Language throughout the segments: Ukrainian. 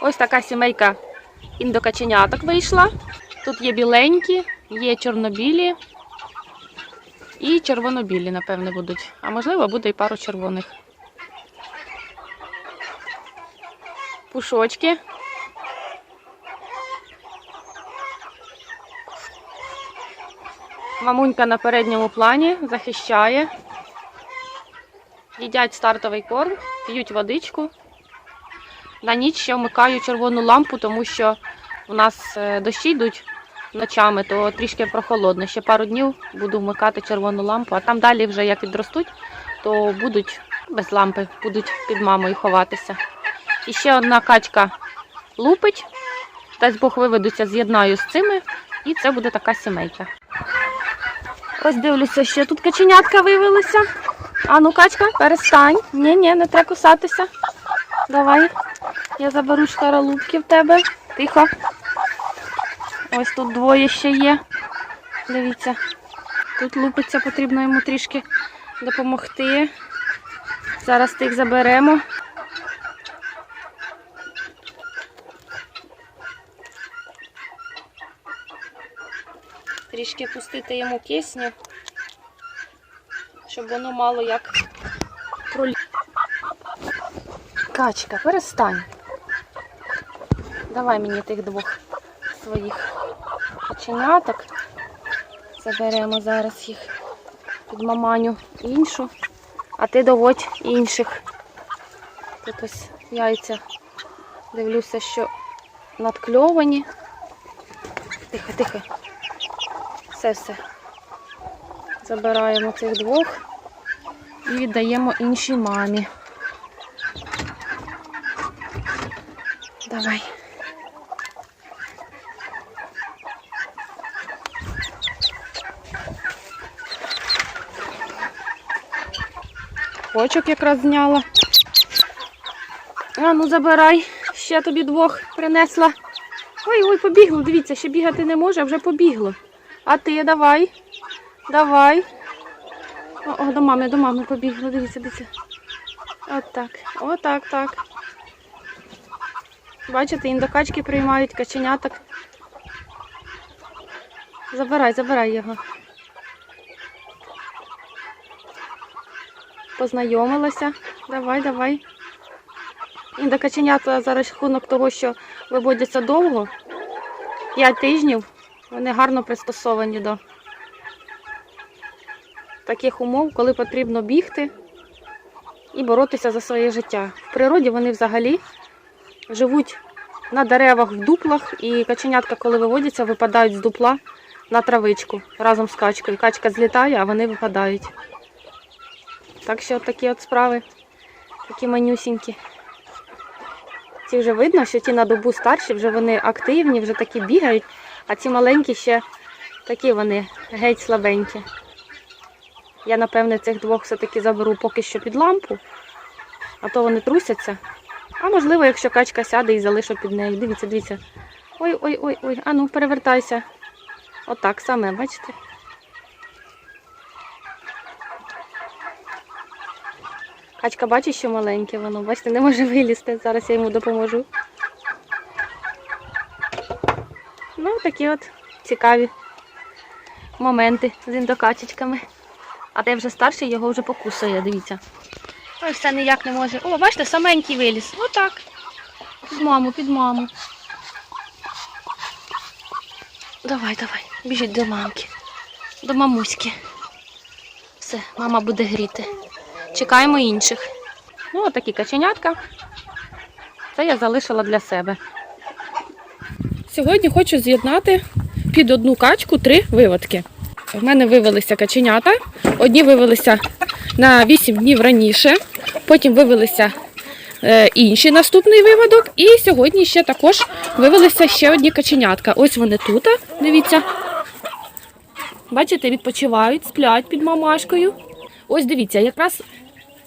Ось така сімейка індокаченяток вийшла. Тут є біленькі, є чорнобілі і червонобілі, напевне, будуть. А можливо, буде і пару червоних. Пушочки. Мамунька на передньому плані захищає. Їдять стартовий корм, п'ють водичку. На ніч ще вмикаю червону лампу, тому що у нас е, дощі йдуть ночами, то трішки прохолодно. Ще пару днів буду вмикати червону лампу, а там далі вже як підростуть, то будуть без лампи, будуть під мамою ховатися. І ще одна качка лупить. Дасть Бог виведуться, з'єднаю з цими, і це буде така сімейка. Ось дивлюся, ще тут каченятка. А ну, качка, перестань. Ні, ні, не треба кусатися. Давай. Я заберу шкаралупки в тебе. Тихо. Ось тут двоє ще є. Дивіться. Тут лупиться, потрібно йому трішки допомогти. Зараз тих заберемо. Трішки пустити йому кисню, щоб воно мало як пролі. Качка, перестань. Давай мені тих двох своїх каченяток. Заберемо зараз їх під маманю іншу, а ти доводь інших. Тут ось яйця. Дивлюся, що надкльовані. Тихо, тихо. Все, все. Забираємо цих двох і віддаємо іншій мамі. Давай. Очок якраз зняла. А ну забирай. Ще тобі двох принесла. Ой, ой, побігло. Дивіться, ще бігати не може, вже побігло. А ти давай. Давай. О, о, до мами, до мами побігло. Дивіться, дивіться. От так. Отак, так. Бачите, індокачки приймають каченяток. Забирай, забирай його. Познайомилася. Давай, давай. Індокаченята за рахунок того, що виводяться довго, 5 тижнів, вони гарно пристосовані до таких умов, коли потрібно бігти і боротися за своє життя. В природі вони взагалі живуть на деревах в дуплах, і каченятка, коли виводяться, випадають з дупла на травичку разом з качкою. Качка злітає, а вони випадають. Так що от такі от справи, такі манюсінькі. Ці вже видно, що ті на добу старші, вже вони активні, вже такі бігають, а ці маленькі ще такі вони геть слабенькі. Я, напевне, цих двох все-таки заберу поки що під лампу, а то вони трусяться. А можливо, якщо качка сяде і залишу під нею. Дивіться, дивіться. Ой-ой-ой, а ну перевертайся. Отак саме, бачите? Качка бачить, що маленьке воно, бачите, не може вилізти. Зараз я йому допоможу. Ну, такі от цікаві моменти з індокачечками. А де вже старший, його вже покусує, дивіться. Ой, все ніяк не може. О, бачите, саменький виліз. Отак. Під маму, під маму. Давай, давай, біжіть до мамки. До мамуськи. Все, мама буде гріти. Чекаємо інших. Ну, отакі каченятка. Це я залишила для себе. Сьогодні хочу з'єднати під одну качку три виводки. В мене вивелися каченята. Одні вивелися на 8 днів раніше, потім вивелися е, інші наступний виводок. І сьогодні ще також вивелися ще одні каченятка. Ось вони тут. Дивіться. Бачите, відпочивають, сплять під мамашкою. Ось дивіться, якраз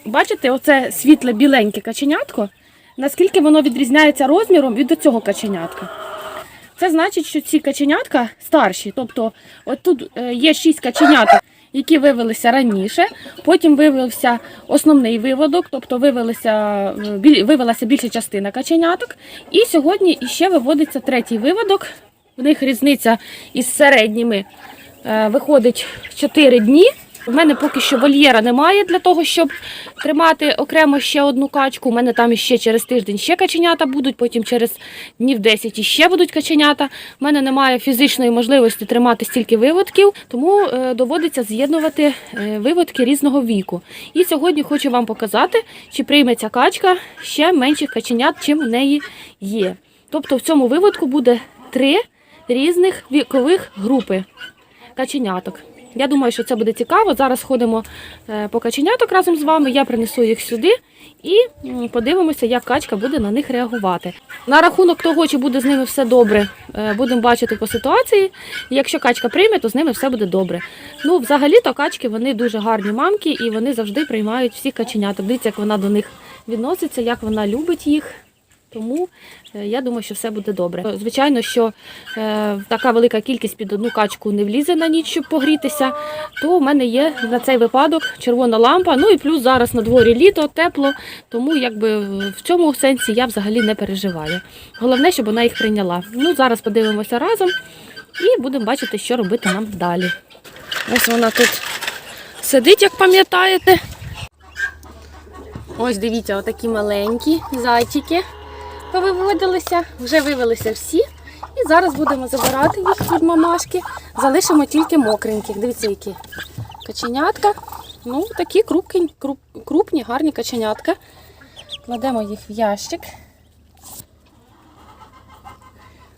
бачите, оце світле біленьке каченятко, наскільки воно відрізняється розміром від цього каченятка. Це значить, що ці каченятка старші. Тобто, от тут е, є шість каченяток, які вивелися раніше. Потім виявився основний виводок, тобто вивелися, вивелася більша частина каченяток. І сьогодні іще виводиться третій виводок. В них різниця із середніми е, виходить 4 дні. У мене поки що вольєра немає для того, щоб тримати окремо ще одну качку. У мене там іще через тиждень ще каченята будуть, потім через днів 10 іще будуть каченята. У мене немає фізичної можливості тримати стільки виводків, тому е, доводиться з'єднувати е, виводки різного віку. І сьогодні хочу вам показати, чи прийме ця качка ще менших каченят, чим у неї є. Тобто в цьому виводку буде три різних вікових групи каченяток. Я думаю, що це буде цікаво. Зараз ходимо е, по каченяток разом з вами. Я принесу їх сюди і подивимося, як качка буде на них реагувати. На рахунок того, чи буде з ними все добре, е, будемо бачити по ситуації. Якщо качка прийме, то з ними все буде добре. Ну, взагалі-то качки вони дуже гарні мамки і вони завжди приймають всіх каченяток. Дивіться, як вона до них відноситься, як вона любить їх. Тому я думаю, що все буде добре. Звичайно, що е, така велика кількість під одну качку не влізе на ніч, щоб погрітися, то в мене є на цей випадок червона лампа. Ну і плюс зараз на дворі літо, тепло, тому якби в цьому сенсі я взагалі не переживаю. Головне, щоб вона їх прийняла. Ну, зараз подивимося разом і будемо бачити, що робити нам далі. Ось вона тут сидить, як пам'ятаєте. Ось дивіться, отакі маленькі зайчики повиводилися, вже вивелися всі. І зараз будемо забирати їх від мамашки. Залишимо тільки мокреньких. Дивіться, які каченятка. Ну, такі крупні, крупні, гарні каченятка. Кладемо їх в ящик.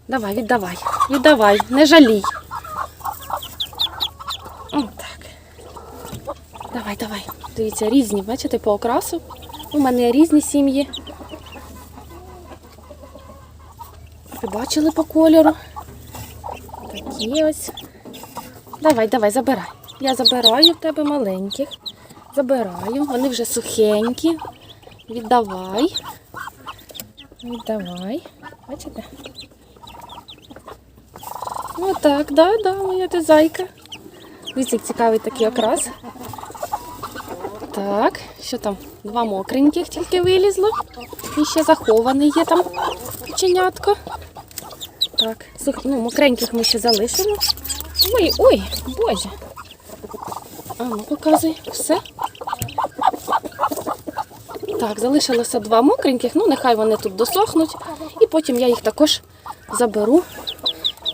Давай, віддавай, віддавай, не жалій. Отак. Давай, давай. Дивіться, різні, бачите, по окрасу. У мене різні сім'ї. Бачили по кольору? Такі ось. Давай, давай, забирай. Я забираю в тебе маленьких. Забираю. Вони вже сухенькі. Віддавай. Віддавай. Бачите? Отак, да, да, моя ти зайка. Дивіться, цікавий такий окрас. Так, що там? Два мокреньких тільки вилізло. І ще захований є там каченятко. Так, ну, мокреньких ми ще залишимо. Ой, ой, боже. А ну, показуй, все. Так, залишилося два мокреньких, ну нехай вони тут досохнуть. І потім я їх також заберу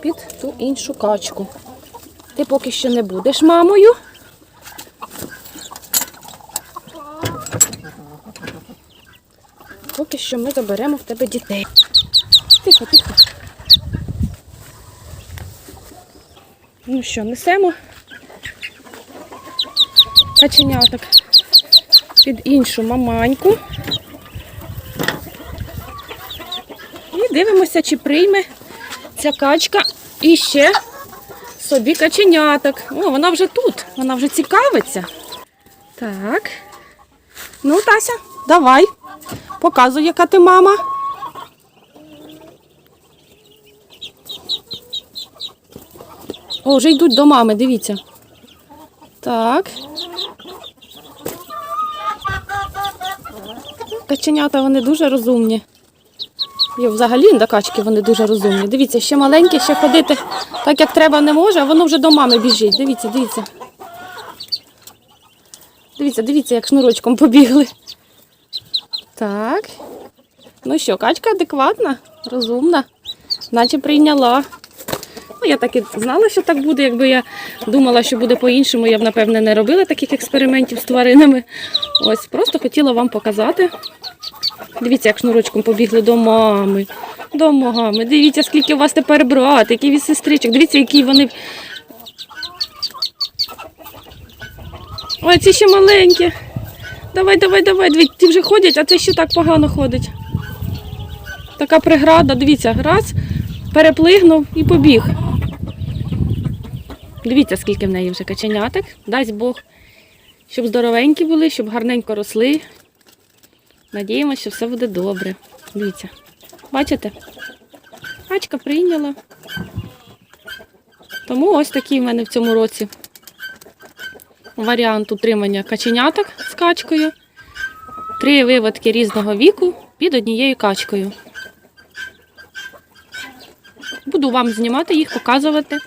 під ту іншу качку. Ти поки що не будеш мамою. Поки що ми заберемо в тебе дітей. Тихо, тихо. Ну що, несемо каченяток під іншу маманьку. І дивимося, чи прийме ця качка іще собі каченяток. О, вона вже тут, вона вже цікавиться. Так. Ну, Тася, давай. Показуй, яка ти мама. О, вже йдуть до мами, дивіться. Так. Каченята вони дуже розумні. І взагалі до качки вони дуже розумні. Дивіться, ще маленькі, ще ходити так, як треба, не може, а воно вже до мами біжить. Дивіться, дивіться. Дивіться, дивіться, як шнурочком побігли. Так. Ну що, качка адекватна, розумна, наче прийняла. Я так і знала, що так буде. Якби я думала, що буде по-іншому, я б, напевне, не робила таких експериментів з тваринами. Ось, просто хотіла вам показати. Дивіться, як шнурочком побігли до мами. До мами. Дивіться, скільки у вас тепер братиків і сестричок. Дивіться, які вони. Ой, ці ще маленькі. Давай, давай, давай. Дивіться, ті вже ходять, а це ще так погано ходить. Така преграда, дивіться, раз, переплигнув і побіг. Дивіться, скільки в неї вже каченяток. Дасть Бог, щоб здоровенькі були, щоб гарненько росли. Надіємося, що все буде добре. Дивіться. Бачите? Качка прийняла. Тому ось такі в мене в цьому році варіант утримання каченяток з качкою. Три виводки різного віку під однією качкою. Буду вам знімати їх, показувати.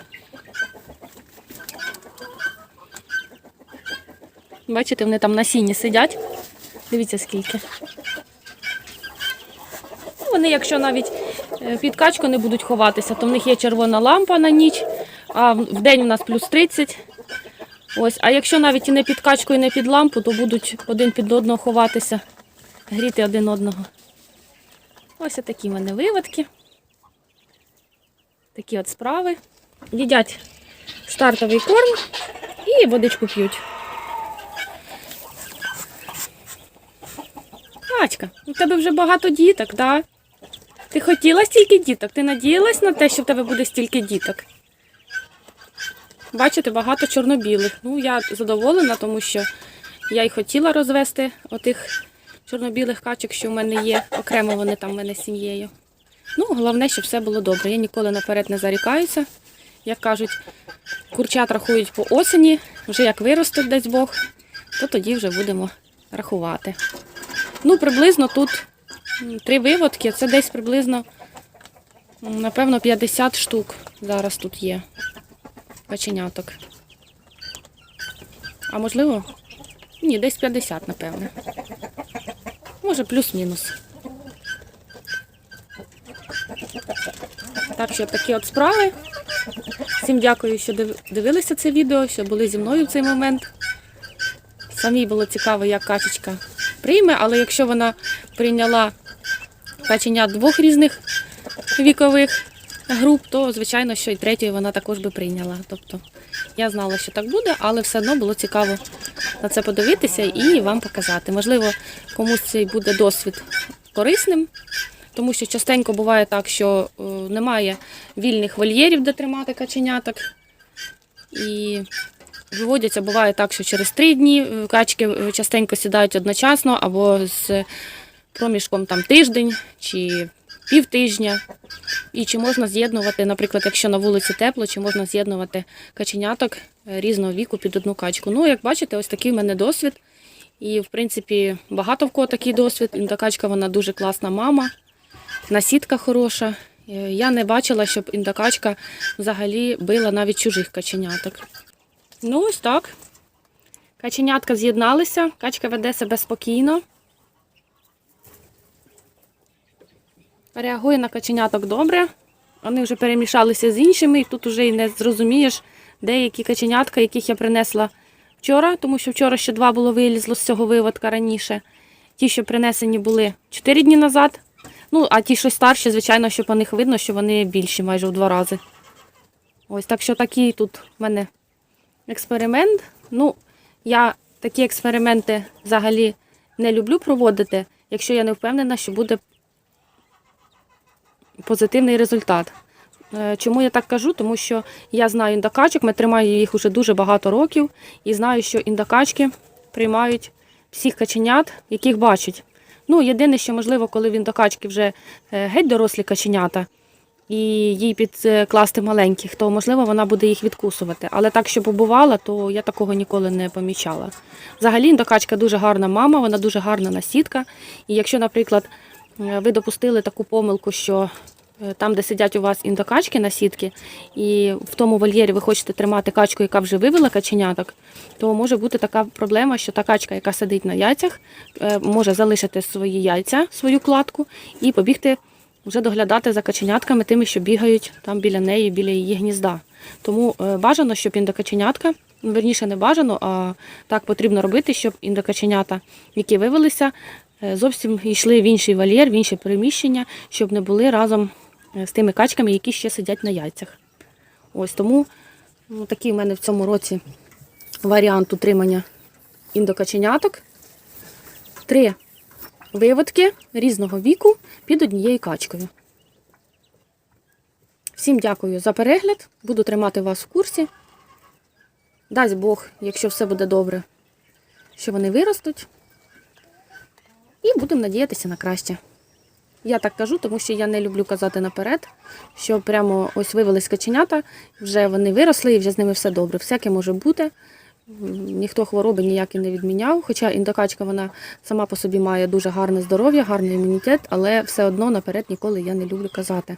Бачите, вони там на сіні сидять. Дивіться скільки. Вони, якщо навіть е, під качку не будуть ховатися, то в них є червона лампа на ніч, а в день у нас плюс 30. Ось, а якщо навіть і не під качку, і не під лампу, то будуть один під одного ховатися, гріти один одного. Ось такі в мене виводки. Такі от справи. Їдять стартовий корм і водичку п'ють. Качка, у тебе вже багато діток, так? Ти хотіла стільки діток? Ти надіялась на те, що в тебе буде стільки діток? Бачите, багато чорнобілих. Ну, я задоволена, тому що я й хотіла розвести отих чорнобілих качок, що в мене є. Окремо вони там в мене з сім'єю. Ну, головне, щоб все було добре. Я ніколи наперед не зарікаюся. Як кажуть, курчат рахують по осені, вже як виростуть десь Бог, то тоді вже будемо рахувати. Ну, приблизно тут три виводки, це десь приблизно, напевно, 50 штук зараз тут є каченяток. А можливо, ні, десь 50, напевне. Може, плюс-мінус. Так що такі от справи. Всім дякую, що дивилися це відео, що були зі мною в цей момент. Самій було цікаво, як качечка прийме, але якщо вона прийняла каченят двох різних вікових груп, то звичайно, що і третьої вона також би прийняла. Тобто я знала, що так буде, але все одно було цікаво на це подивитися і вам показати. Можливо, комусь цей буде досвід корисним, тому що частенько буває так, що е, немає вільних вольєрів, де тримати каченяток. І виводяться, буває так, що через три дні е, качки е, частенько сідають одночасно або з проміжком там тиждень чи півтижня. І чи можна з'єднувати, наприклад, якщо на вулиці тепло, чи можна з'єднувати каченяток е, різного віку під одну качку. Ну, як бачите, ось такий в мене досвід. І, в принципі, багато в кого такий досвід. Індокачка вона дуже класна мама, насідка хороша. Я не бачила, щоб індокачка взагалі била навіть чужих каченяток. Ну, ось так. Каченятка з'єдналися, качка веде себе спокійно. Реагує на каченяток добре. Вони вже перемішалися з іншими, і тут вже і не зрозумієш, деякі каченятка, яких я принесла вчора, тому що вчора ще два було вилізло з цього виводка раніше. Ті, що принесені були 4 дні назад. Ну, а ті, що старші, звичайно, що по них видно, що вони більші майже в два рази. Ось так що такий тут в мене експеримент. Ну, я такі експерименти взагалі не люблю проводити, якщо я не впевнена, що буде позитивний результат. Е, Чому я так кажу? Тому що я знаю індокачок, ми тримаємо їх уже дуже багато років, і знаю, що індокачки приймають всіх каченят, яких бачать. Ну, єдине, що можливо, коли в індокачки вже е, геть дорослі каченята, і їй підкласти маленьких, то можливо вона буде їх відкусувати. Але так, що побувала, то я такого ніколи не помічала. Взагалі, індокачка дуже гарна мама, вона дуже гарна насідка. І якщо, наприклад, е, ви допустили таку помилку, що е, там, де сидять у вас індокачки на сітки, і в тому вольєрі ви хочете тримати качку, яка вже вивела каченяток, то може бути така проблема, що та качка, яка сидить на яйцях, е, може залишити свої яйця, свою кладку і побігти вже доглядати за каченятками, тими, що бігають там біля неї, біля її гнізда. Тому е, бажано, щоб індокаченятка, ну, верніше не бажано, а так потрібно робити, щоб індокаченята, які вивелися, е, зовсім йшли в інший вольєр, в інше приміщення, щоб не були разом е, з тими качками, які ще сидять на яйцях. Ось тому ну, такий в мене в цьому році варіант утримання індокаченяток. Три виводки різного віку під однією качкою. Всім дякую за перегляд. Буду тримати вас в курсі. Дасть Бог, якщо все буде добре, що вони виростуть. І будемо надіятися на краще. Я так кажу, тому що я не люблю казати наперед, що прямо ось вивелись каченята, вже вони виросли і вже з ними все добре. Всяке може бути. Ніхто хвороби ніякі не відміняв. Хоча індокачка вона сама по собі має дуже гарне здоров'я, гарний імунітет, але все одно наперед ніколи я не люблю казати.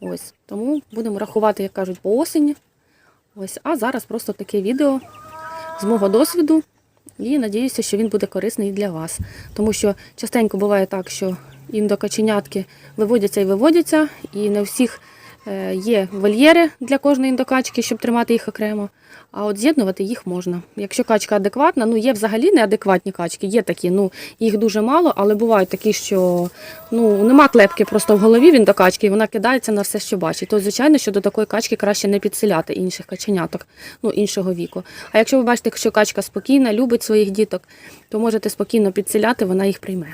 Ось тому будемо рахувати, як кажуть, по осені. Ось, а зараз просто таке відео з мого досвіду. І надіюся, що він буде корисний для вас. Тому що частенько буває так, що індокаченятки виводяться і виводяться, і не всіх є вольєри для кожної індокачки, щоб тримати їх окремо. А от з'єднувати їх можна. Якщо качка адекватна, ну є взагалі неадекватні качки, є такі, ну їх дуже мало, але бувають такі, що ну нема клепки просто в голові він до і вона кидається на все, що бачить. То, звичайно, що до такої качки краще не підселяти інших каченяток, ну іншого віку. А якщо ви бачите, що качка спокійна, любить своїх діток, то можете спокійно підселяти, вона їх прийме.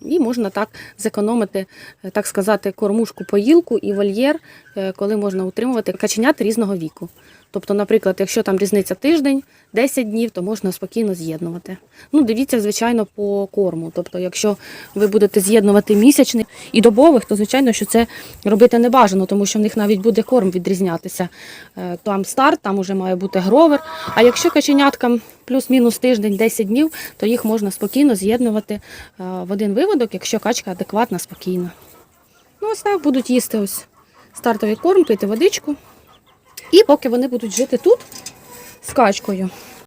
І можна так зекономити, е, так сказати, кормушку, поїлку і вольєр, е, коли можна утримувати каченят різного віку. Тобто, наприклад, якщо там різниця тиждень, 10 днів, то можна спокійно з'єднувати. Ну, дивіться, звичайно, по корму. Тобто, якщо ви будете з'єднувати місячний і добових, то звичайно, що це робити не бажано, тому що в них навіть буде корм відрізнятися. Е, Там старт, там уже має бути гровер. А якщо каченяткам плюс-мінус тиждень, 10 днів, то їх можна спокійно з'єднувати е, в один виводок, якщо качка адекватна, спокійна. Ну, ось так будуть їсти ось стартовий корм, пити водичку. І поки вони будуть жити тут з качкою,